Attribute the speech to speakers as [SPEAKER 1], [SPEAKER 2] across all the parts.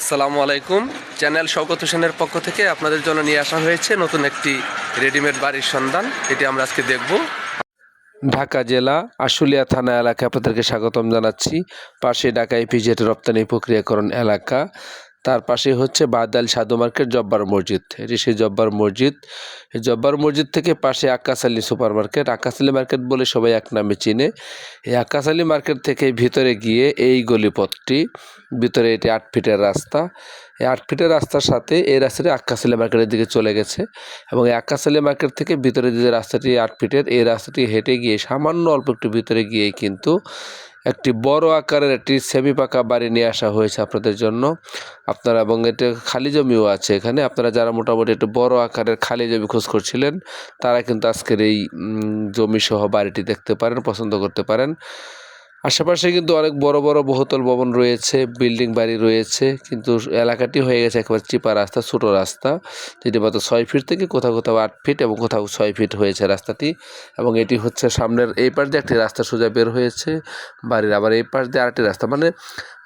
[SPEAKER 1] আসসালামু আলাইকুম। চ্যানেল শওকত হোসেনের পক্ষ থেকে আপনাদের জন্য নিয়ে আসা হয়েছে নতুন একটি রেডিমেড বাড়ির সন্ধান। এটি আমরা আজকে দেখব। ঢাকা জেলা, আশুলিয়া থানা এলাকায় আপনাদেরকে স্বাগতম জানাচ্ছি। পাশে ঢাকা ইপিজেট রপ্তানি প্রক্রিয়াকরণ এলাকা। তার পাশে হচ্ছে বাদাল সাধু মার্কেট জব্বার মসজিদ। সেই জব্বার মসজিদ। জব্বার মসজিদ থেকে পাশে Akash Ali super market. Akash Ali market বলে সবাই এক নামে চিনে। এই আকাশ আলী মার্কেট থেকে ভিতরে গিয়ে এই গলিপথটি, ভিতরে এটি আট ফিটের রাস্তা। এই আট ফিটের রাস্তার সাথে এই রাস্তাটি আকাশালী মার্কেটের দিকে চলে গেছে এবং এই আকাশালী মার্কেট থেকে ভিতরে যে রাস্তাটি আট ফিটের, এই রাস্তাটি হেঁটে গিয়ে সামান্য অল্প একটু ভিতরে গিয়ে কিন্তু একটি বড় আকারের একটি সেমি পাকা বাড়ি নিয়ে আসা হয়েছে আপনাদের জন্য। আপনারা এবং এটা খালি জমিও আছে এখানে। আপনারা যারা মোটামুটি একটু বড় আকারের খালি জমি খোঁজ করছিলেন, তারা কিন্তু আজকের এই জমি সহ বাড়িটি দেখতে পারেন, পছন্দ করতে পারেন। আশেপাশে কিন্তু অনেক বড় বড় বহুতল ভবন রয়েছে, বিল্ডিং বাড়ি রয়েছে, কিন্তু এলাকাটি হয়ে গেছে একবার চিপা রাস্তা, ছোটো রাস্তা, যেটি মাত্র ছয় ফিট থেকে কোথাও কোথাও আট ফিট এবং কোথাও ছয় ফিট হয়েছে রাস্তাটি এবং এটি হচ্ছে সামনের এই পাশ দিয়ে একটি রাস্তা সোজা বের হয়েছে, বাড়ির আবার এই পাশ দিয়ে আরেকটি রাস্তা মানে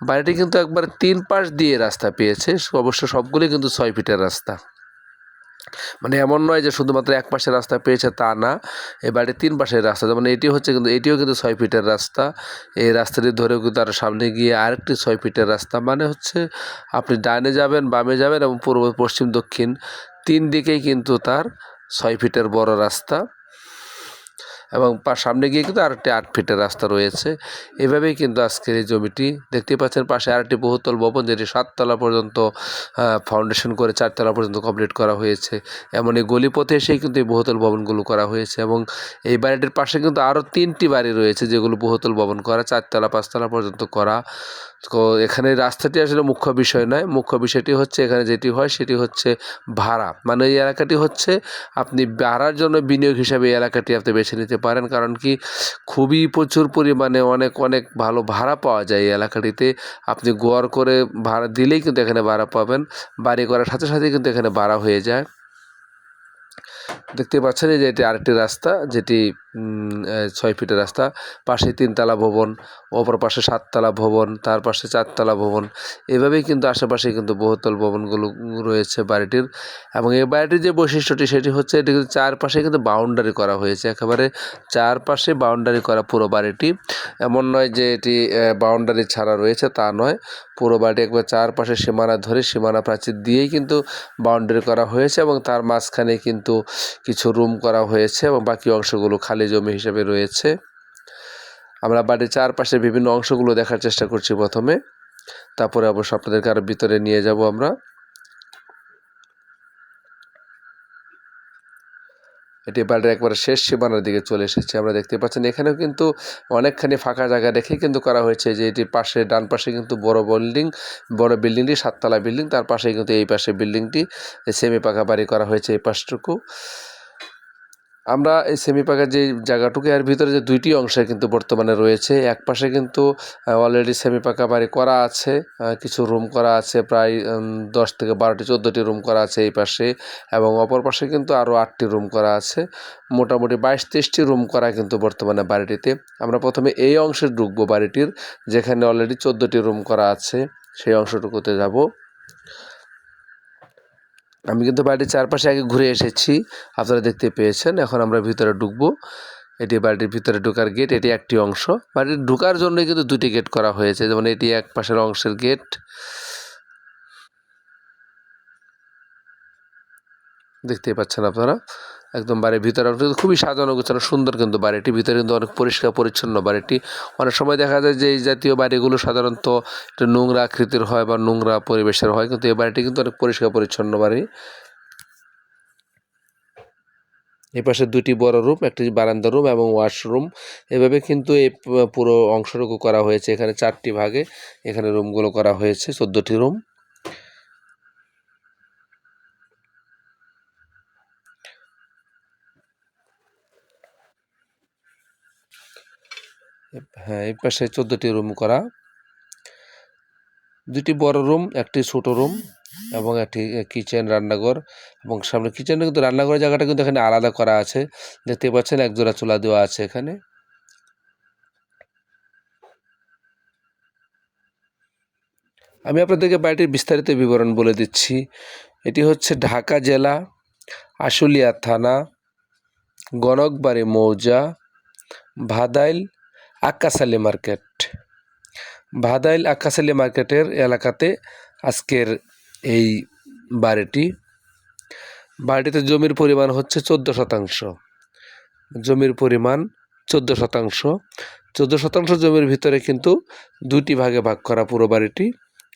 [SPEAKER 1] বাড়িটি কিন্তু একবার তিন পাশ দিয়ে রাস্তা পেয়েছে, অবশ্য সবগুলি কিন্তু ছয় ফিটের রাস্তা। মানে এমন নয় যে শুধুমাত্র এক পাশের রাস্তা পেয়েছে তা না এবারে বাড়ির তিন পাশের রাস্তা। যেমন এটি হচ্ছে কিন্তু, এটিও কিন্তু ছয় ফিটের রাস্তা। এই রাস্তাটি ধরেও কিন্তু আরও সামনে গিয়ে আরেকটি ছয় ফিটের রাস্তা। মানে হচ্ছে আপনি ডানে যাবেন, বামে যাবেন এবং পূর্ব, পশ্চিম, দক্ষিণ, তিন দিকেই কিন্তু তার ছয় ফিটের বড় রাস্তা। এবং সামনে গিয়ে কিন্তু আরেকটি আট ফিটের রাস্তা রয়েছে। এভাবেই কিন্তু আজকের এই জমিটি দেখতে পাচ্ছেন, পাশে আরেকটি বহুতল ভবন যেটি সাততলা পর্যন্ত ফাউন্ডেশন করে চারতলা পর্যন্ত কমপ্লিট করা হয়েছে। এমন এই গলিপথে এসেই কিন্তু এই বহুতল ভবনগুলো করা হয়েছে এবং এই বাড়িটির পাশে কিন্তু আরও তিনটি বাড়ি রয়েছে যেগুলো বহুতল ভবন করা, চারতলা, পাঁচতলা পর্যন্ত করা। তো এখানে রাস্তাটি আসলে মুখ্য বিষয় নয়, মুখ্য বিষয়টি হচ্ছে এখানে যেটি হয় সেটি হচ্ছে ভাড়া। মানে এই এলাকাটি হচ্ছে আপনি ভাড়ার জন্য বিনিয়োগ হিসাবে এই এলাকাটি আপনি বেছে নিতে পারেন। কারণ কি খুবই প্রচুর পরিমাণে অনেক অনেক ভালো ভাড়া পাওয়া যায় এই এলাকাটিতে। আপনি গোয়ার করে ভাড়া দিলেই কিন্তু এখানে ভাড়া পাবেন। বাড়ি করার সাথে সাথে কিন্তু এখানে ভাড়া হয়ে যায়। দেখতে পাচ্ছেন যে এটি আরেকটি রাস্তা, যেটি ছয় ফিটের রাস্তা। পাশে তিনতলা ভবন, অপর পাশে সাততলা ভবন, তার পাশে চারতলা ভবন। এভাবেই কিন্তু আশেপাশে কিন্তু বহুতল ভবনগুলো রয়েছে বাড়িটির। এবং এই বাড়িটির যে বৈশিষ্ট্যটি, সেটি হচ্ছে এটি কিন্তু চারপাশে কিন্তু বাউন্ডারি করা হয়েছে। একেবারে চারপাশে বাউন্ডারি করা পুরো বাড়িটি। এমন নয় যে এটি বাউন্ডারি ছাড়া রয়েছে তা নয়। পুরো বাড়িটি একবার চারপাশে সীমানা ধরে সীমানা প্রাচীর দিয়েই কিন্তু বাউন্ডারি করা হয়েছে এবং তার মাঝখানে কিন্তু কিছু রুম করা হয়েছে এবং বাকি অংশগুলো খালি জমি হিসেবে রয়েছে। আমরা বাড়ির চারপাশে বিভিন্ন অংশগুলো দেখার চেষ্টা করছি প্রথমে। তারপরে অবশ্য আপনাদেরকে আরও ভিতরে নিয়ে যাব আমরা। এটি বাড়ির একবার শেষ সীমানার দিকে চলে এসেছে। আমরা দেখতে পাচ্ছেন এখানেও কিন্তু অনেকখানি ফাঁকা জায়গা রেখে কিন্তু করা হয়েছে যে এটি পাশে, ডান পাশে কিন্তু বড় বিল্ডিং, বড় বিল্ডিংটি, সাততলা বিল্ডিং, তার পাশে কিন্তু এই পাশে বিল্ডিংটি, সেমি পাকা বাড়ি করা হয়েছে এই পাশটুকু। আমরা এই সেমি পাকা যে জায়গাটুকু, এর ভিতরে যে দুইটি অংশে কিন্তু বর্তমানে রয়েছে। এক পাশে কিন্তু অলরেডি সেমি পাকা বাড়ি করা আছে কিছু রুম করা আছে, প্রায় দশ থেকে বারোটি, চোদ্দোটি রুম করা আছে এই পাশে এবং অপর পাশে কিন্তু আরও আটটি রুম করা আছে। মোটামুটি বাইশ তেইশটি রুম করা কিন্তু বর্তমানে বাড়িটিতে। আমরা প্রথমে এই অংশে ঢুকবো বাড়িটির, যেখানে অলরেডি চোদ্দোটি রুম করা আছে। সেই অংশটুকুতে যাব। আমি কিন্তু বাড়ির চারপাশে আগে ঘুরে এসেছি, আপনারা দেখতে পেয়েছেন। এখন আমরা ভিতরে ঢুকবো। এটি বাড়িটির ভিতরে ঢোকার গেট এটি একটি অংশ। বাড়ির ঢুকার জন্যই কিন্তু দুটি গেট করা হয়েছে, যেমন এটি এক পাশের অংশের গেট দেখতে পাচ্ছেন আপনারা? একদম বাড়ির ভিতরে খুবই সাজানো গোছানো, সুন্দর কিন্তু বাড়িটি। ভিতরে কিন্তু অনেক পরিষ্কার পরিচ্ছন্ন বাড়িটি। অনেক সময় দেখা যায় যে এই জাতীয় বাড়িগুলো সাধারণত একটু নোংরা আকৃতির হয় বা নোংরা পরিবেশের হয়, কিন্তু এই বাড়িটি কিন্তু অনেক পরিষ্কার পরিচ্ছন্ন বাড়ি। এই পাশে দুটি বড় রুম, একটি বারান্দা রুম এবং ওয়াশরুম। এভাবে কিন্তু এই পুরো অংশটুকু করা হয়েছে, এখানে চারটি ভাগে। এখানে রুমগুলো করা হয়েছে, চোদ্দোটি রুম। হ্যাঁ এই পাশে চোদ্দটি রুম করা। দুটি বড় রুম একটি ছোট রুম এবং একটি কিচেন রান্নাঘর এবং সামনে কিচেনে কিন্তু রান্নাঘরের জায়গাটা কিন্তু এখানে আলাদা করা আছে। দেখতে পাচ্ছেন এক জোড়া চুলা দেওয়া আছে এখানে। আমি আপনাদেরকে বাড়িটির বিস্তারিত বিবরণ বলে দিচ্ছি। এটি হচ্ছে ঢাকা জেলা আশুলিয়া থানা, গণকবাড়ি মৌজা, ভাদাইল আক্কাসালি মার্কেট। ভাদাইল আক্কাসালি মার্কেটের এলাকাতে আজকের এই বাড়িটি। বাড়িটিতে জমির পরিমাণ হচ্ছে চোদ্দ শতাংশ। জমির পরিমাণ চোদ্দ শতাংশ। চোদ্দ শতাংশ জমির ভিতরে কিন্তু দুটি ভাগে ভাগ করা পুরো বাড়িটি।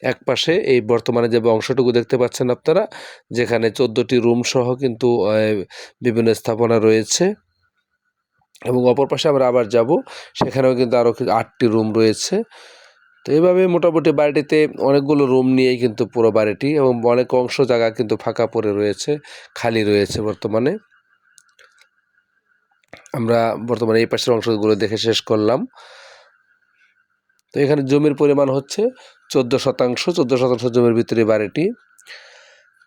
[SPEAKER 1] এক পাশে এই বর্তমানে যে অংশটুকু দেখতে পাচ্ছেন আপনারা, যেখানে চোদ্দোটি রুম সহ কিন্তু বিভিন্ন স্থাপনা রয়েছে। এবং অপর পাশে আমরা আবার যাব। সেখানেও কিন্তু আরও আটটি রুম রয়েছে। তো এইভাবে মোটামুটি বাড়িটিতে অনেকগুলো রুম নিয়েই কিন্তু পুরো বাড়িটি এবং অনেক অংশ জায়গা কিন্তু ফাঁকা পড়ে রয়েছে, খালি রয়েছে বর্তমানে। আমরা বর্তমানে এই পাশের অংশগুলো দেখে শেষ করলাম। তো এখানে জমির পরিমাণ হচ্ছে চোদ্দ শতাংশ। চোদ্দ শতাংশ জমির ভিতরে বাড়িটি।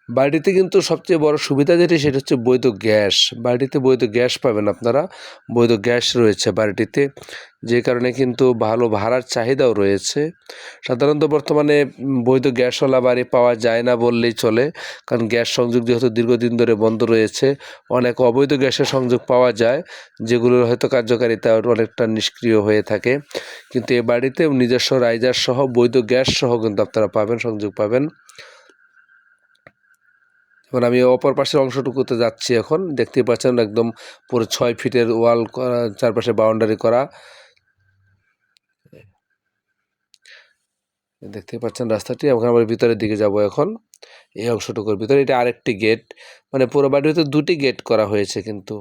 [SPEAKER 1] বাড়িতে কিন্তু সবচেয়ে বড় সুবিধা যেটি, সেটা হচ্ছে বৈধ গ্যাস। বাড়িতে বৈধ গ্যাস পাবেন আপনারা। বৈধ গ্যাস রয়েছে বাড়িটিতে, যে কারণে কিন্তু ভালো ভাড়ার চাহিদাও রয়েছে। সাধারণত বর্তমানে বৈধ গ্যাসওয়ালা বাড়ি পাওয়া যায় না বললেই চলে, কারণ গ্যাস সংযোগ যেহেতু দীর্ঘদিন ধরে বন্ধ রয়েছে, অনেক অবৈধ গ্যাসের সংযোগ পাওয়া যায়, যেগুলোর হয়তো কার্যকারিতা অনেকটা নিষ্ক্রিয় হয়ে থাকে। কিন্তু এ বাড়িতে নিজস্ব রাইজার সহ বৈধ গ্যাস সহ কিন্তু আপনারা পাবেন, সংযোগ পাবেন। যেমন আমি অপর পাশের অংশটুকুতে যাচ্ছি এখন। দেখতে পাচ্ছেন একদম পুরো ছয় ফিটের ওয়াল করা, চারপাশে বাউন্ডারি করা। দেখতে পাচ্ছেন রাস্তাটি, এখন আমরা ভিতরের দিকে যাব এখন। এই অংশটুকুর ভিতরে, এটা আরেকটি গেট। মানে পুরো বাড়ির ভিতরে দুটি গেট করা হয়েছে কিন্তু।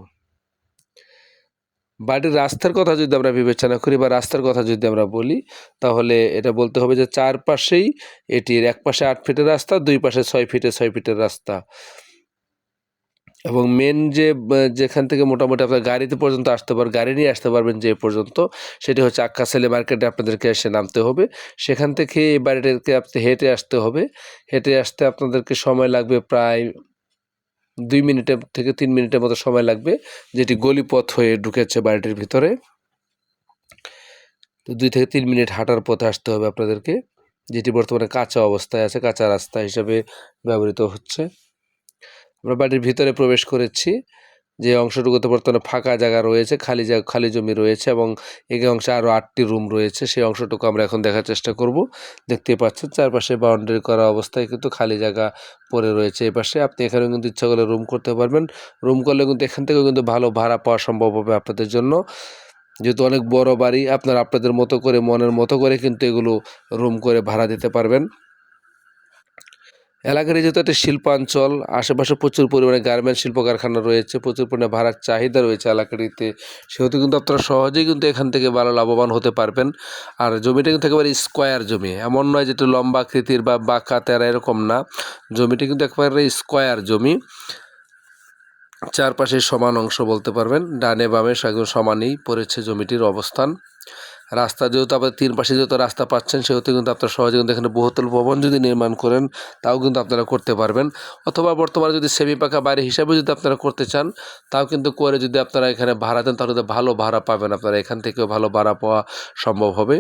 [SPEAKER 1] বাড়ির রাস্তার কথা যদি আমরা বিবেচনা করি বা রাস্তার কথা যদি আমরা বলি, তাহলে এটা বলতে হবে যে চারপাশেই এটির এক পাশে আট ফিটের রাস্তা, দুই পাশে ছয় ফিটে ছয় ফিটের রাস্তা। এবং মেন যে যেখান থেকে মোটামুটি আপনার গাড়িতে পর্যন্ত আসতে পার, গাড়ি নিয়ে আসতে পারবেন যে পর্যন্ত, সেটি হচ্ছে আক্কা আক্কাসালি মার্কেটে আপনাদেরকে এসে নামতে হবে। সেখান থেকে এই বাড়িটাকে আপনি হেঁটে আসতে হবে। হেঁটে আসতে আপনাদেরকে সময় লাগবে প্রায় দুই মিনিটের থেকে তিন মিনিটের মতো সময় লাগবে, যেটি গলিপথ হয়ে ঢুকেছে বাড়িটির ভিতরে। তো দুই থেকে তিন মিনিট হাঁটার পথে আসতে হবে আপনাদেরকে, যেটি বর্তমানে কাঁচা অবস্থায় আছে, কাঁচা রাস্তা হিসাবে ব্যবহৃত হচ্ছে। আমরা বাড়ির ভিতরে প্রবেশ করেছি। যে অংশটুকুতে বর্তমানে ফাঁকা জায়গা রয়েছে, খালি জায়গা, খালি জমি রয়েছে এবং এই অংশে আরও আটটি রুম রয়েছে, সেই অংশটুকু আমরা এখন দেখার চেষ্টা করব। দেখতেই পাচ্ছেন চারপাশে বাউন্ডারি করা অবস্থায় কিন্তু খালি জায়গা পড়ে রয়েছে এই পাশে আপনি এখানে কিন্তু ইচ্ছা করলে রুম করতে পারবেন। রুম করলে কিন্তু এখান থেকেও কিন্তু ভালো ভাড়া পাওয়া সম্ভব হবে আপনাদের জন্য। যেহেতু অনেক বড় বাড়ি, আপনারা আপনাদের মতো করে, মনের মতো করে কিন্তু এগুলো রুম করে ভাড়া দিতে পারবেন। এলাকার যেহেতু একটা শিল্পাঞ্চল, আশেপাশে প্রচুর পরিমাণে গার্মেন্টস শিল্প কারখানা রয়েছে, প্রচুর পরিমাণে ভাড়ার চাহিদা রয়েছে এলাকাটিতে, সেহেতু কিন্তু আপনারা সহজেই কিন্তু এখান থেকে ভালো লাভবান হতে পারবেন। আর জমিটা কিন্তু একেবারে স্কোয়ার জমি, এমন নয় যেটা লম্বা আকৃতির বা বাঁকা, তেরা এরকম না। জমিটা কিন্তু একেবারে স্কোয়ার জমি। চারপাশে সমান অংশ বলতে পারবেন, ডানে বামে একদম সমানই পড়েছে জমিটির অবস্থান। রাস্তা যেহেতু আপনার তিন পাশে যেহেতু রাস্তা পাচ্ছেন, সেহেতু কিন্তু আপনার সহজে কিন্তু এখানে বহুতল ভবন যদি নির্মাণ করেন, তাও কিন্তু আপনারা করতে পারবেন। অথবা বর্তমানে যদি সেমি পাকা বাড়ি হিসাবে যদি আপনারা করতে চান, তাও কিন্তু করে যদি আপনারা এখানে ভাড়া দেন, তাহলে ভালো ভাড়া পাবেন আপনারা। এখান থেকেও ভালো ভাড়া পাওয়া সম্ভব হবে।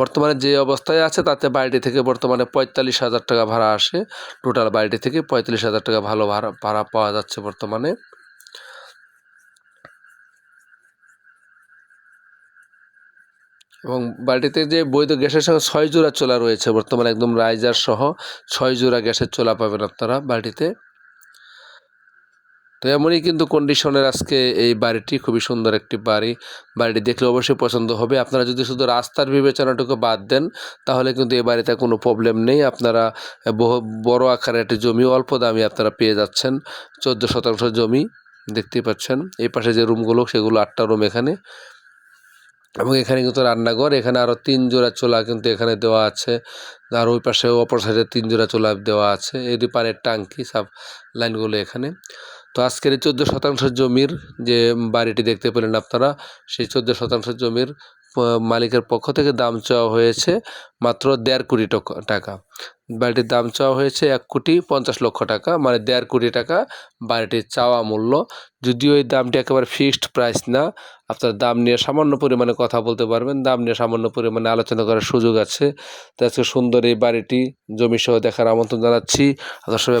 [SPEAKER 1] বর্তমানে যে অবস্থায় আছে, তাতে বাড়িটি থেকে বর্তমানে পঁয়তাল্লিশ হাজার টাকা ভাড়া আসে। টোটাল বাড়িটি থেকে পঁয়তাল্লিশ হাজার টাকা ভালো ভাড়া ভাড়া পাওয়া যাচ্ছে বর্তমানে। এবং বাড়িতে যে বৈধ গ্যাসের সঙ্গে ছয় জোড়া চোলা রয়েছে বর্তমানে একদম রাইজার সহ ছয় জোড়া গ্যাসের চোলা পাবেন আপনারা বাড়িতে তো এমনই কিন্তু কন্ডিশনের আজকে এই বাড়িটি, খুবই সুন্দর একটি বাড়ি। বাড়িটি দেখলে অবশ্যই পছন্দ হবে। আপনারা যদি শুধু রাস্তার বিবেচনাটুকু বাদ দেন, তাহলে কিন্তু এই বাড়িতে কোনো প্রবলেম নেই। আপনারা বহু বড় আকারের একটি জমি, অল্প দামে আপনারা পেয়ে যাচ্ছেন। চোদ্দ শতাংশ জমি, দেখতেই পাচ্ছেন। এই পাশে যে রুমগুলো সেগুলো আটটা রুম এখানে। এবং এখানে কিন্তু রান্নাঘর, এখানে আরও তিন জোড়া চোলা কিন্তু এখানে দেওয়া আছে। আর ওই পাশে অপর সাইডে তিন জোড়া চোলা দেওয়া আছে। এই দুই পানের টাঙ্কি, সাব লাইনগুলো এখানে। তো আজকের এই চোদ্দ শতাংশ জমির যে বাড়িটি দেখতে পেলেন আপনারা, সেই চোদ্দ শতাংশ জমির মালিকের পক্ষ থেকে দাম চাওয়া হয়েছে মাত্র দেড় কোটি টক- বাড়িটির দাম চাওয়া হয়েছে এক কোটি পঞ্চাশ লক্ষ টাকা মানে দেড় কোটি টাকা বাড়িটির চাওয়া মূল্য। যদিও এই দামটি একেবারে ফিক্সড প্রাইস না, আপনার দাম নিয়ে সামান্য পরিমাণে কথা বলতে পারবেন, দাম নিয়ে সামান্য পরিমাণে আলোচনা করার সুযোগ আছে। তো আজকে সুন্দর এই বাড়িটি জমি সহ দেখার আমন্ত্রণ জানাচ্ছি। আপনার সবাই